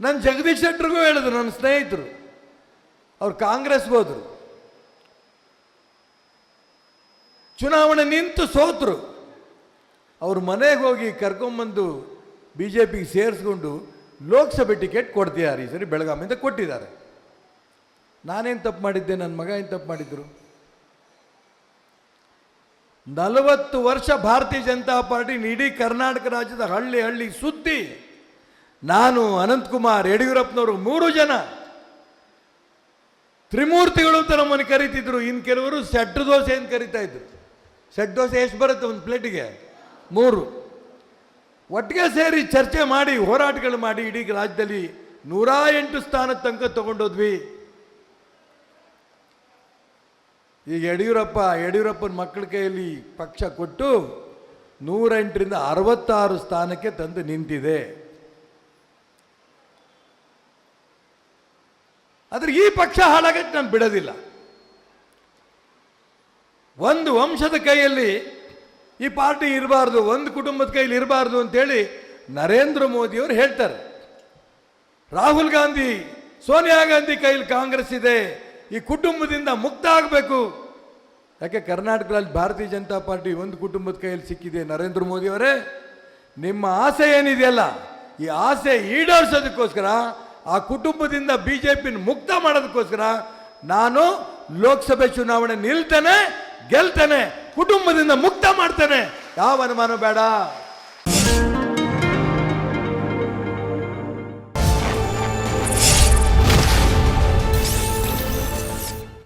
ನಾನು ಜಗದೀಶ್ ಶೆಟ್ಟರ್ಗೂ ಹೇಳಿದ್ರು, ನನ್ನ ಸ್ನೇಹಿತರು. ಅವ್ರು ಕಾಂಗ್ರೆಸ್ಗೆ ಹೋದರು. ಚುನಾವಣೆ ನಿಂತು ಸೋತರು. ಅವ್ರ ಮನೆಗೆ ಹೋಗಿ ಕರ್ಕೊಂಬಂದು ಬಿ ಜೆ ಪಿಗೆ ಸೇರಿಸ್ಕೊಂಡು ಲೋಕಸಭೆ ಟಿಕೆಟ್ ಕೊಡ್ತಿದ್ದಾರೆ ಈ ಸರಿ ಬೆಳಗಾವಿಯಿಂದ ಕೊಟ್ಟಿದ್ದಾರೆ. ನಾನೇನು ತಪ್ಪು ಮಾಡಿದ್ದೆ ನನ್ನ ಮಗ ಏನು ತಪ್ಪು ಮಾಡಿದ್ರು? ನಲವತ್ತು ವರ್ಷ ಭಾರತೀಯ ಜನತಾ ಪಾರ್ಟಿ ಇಡೀ ಕರ್ನಾಟಕ ರಾಜ್ಯದ ಹಳ್ಳಿ ಹಳ್ಳಿ ಸುದ್ದಿ. ನಾನು ಅನಂತಕುಮಾರ್ ಯಡಿಯೂರಪ್ಪನವರು ಮೂರು ಜನ. ತ್ರಿಮೂರ್ತಿಗಳು ಅಂತ ನಮ್ಮನ್ನು ಕರಿತಿದ್ರು. ಇನ್ನು ಕೆಲವರು ಸೆಟ್ ದೋಸೆ ಅಂತ ಕರಿತಾ ಇದ್ರು. ಸೆಟ್ ದೋಸೆ ಎಷ್ಟು ಬರುತ್ತೆ ಒಂದು ಪ್ಲೇಟಿಗೆ? ಮೂರು. ಒಟ್ಟಿಗೆ ಸೇರಿ ಚರ್ಚೆ ಮಾಡಿ, ಹೋರಾಟಗಳು ಮಾಡಿ, ಇಡೀ ರಾಜ್ಯದಲ್ಲಿ ನೂರ ಎಂಟು ಸ್ಥಾನದ ತನಕ ತಗೊಂಡೋದ್ವಿ. ಈಗ ಯಡಿಯೂರಪ್ಪ, ಯಡಿಯೂರಪ್ಪನ ಮಕ್ಕಳ ಕೈಯಲ್ಲಿ ಪಕ್ಷ ಕೊಟ್ಟು ನೂರೆಂಟರಿಂದ ಅರವತ್ತಾರು ಸ್ಥಾನಕ್ಕೆ ತಂದು ನಿಂತಿದೆ. ಆದ್ರೆ ಈ ಪಕ್ಷ ಹಾಳಾಗಕ್ಕೆ ನಾನು ಬಿಡೋದಿಲ್ಲ. ಒಂದು ವಂಶದ ಕೈಯಲ್ಲಿ ಈ ಪಾರ್ಟಿ ಇರಬಾರ್ದು, ಒಂದು ಕುಟುಂಬದ ಕೈಯಲ್ಲಿ ಇರಬಾರ್ದು ಅಂತೇಳಿ ನರೇಂದ್ರ ಮೋದಿಯವರು ಹೇಳ್ತಾರೆ. ರಾಹುಲ್ ಗಾಂಧಿ, ಸೋನಿಯಾ ಗಾಂಧಿ ಕೈಯಲ್ಲಿ ಕಾಂಗ್ರೆಸ್ ಇದೆ, ಈ ಕುಟುಂಬದಿಂದ ಮುಕ್ತ ಆಗಬೇಕು. ಯಾಕೆ ಕರ್ನಾಟಕದಲ್ಲಿ ಭಾರತೀಯ ಜನತಾ ಪಾರ್ಟಿ ಒಂದು ಕುಟುಂಬದ ಕೈಯಲ್ಲಿ ಸಿಕ್ಕಿದೆ ನರೇಂದ್ರ ಮೋದಿಯವರೇ? ನಿಮ್ಮ ಆಸೆ ಏನಿದೆಯಲ್ಲ, ಈ ಆಸೆ ಈಡೇರಿಸೋದಕ್ಕೋಸ್ಕರ ಆ ಕುಟುಂಬದಿಂದ ಬಿ ಜೆ ಮುಕ್ತ ಮಾಡೋದಕ್ಕೋಸ್ಕರ ನಾನು ಲೋಕಸಭೆ ಚುನಾವಣೆ ನಿಲ್ತೇನೆ, ಗೆಲ್ತೇನೆ, ಕುಟುಂಬದಿಂದ ಮುಕ್ತ ಮಾಡ್ತೇನೆ. ಯಾವ ಅನುಮಾನ ಬೇಡ.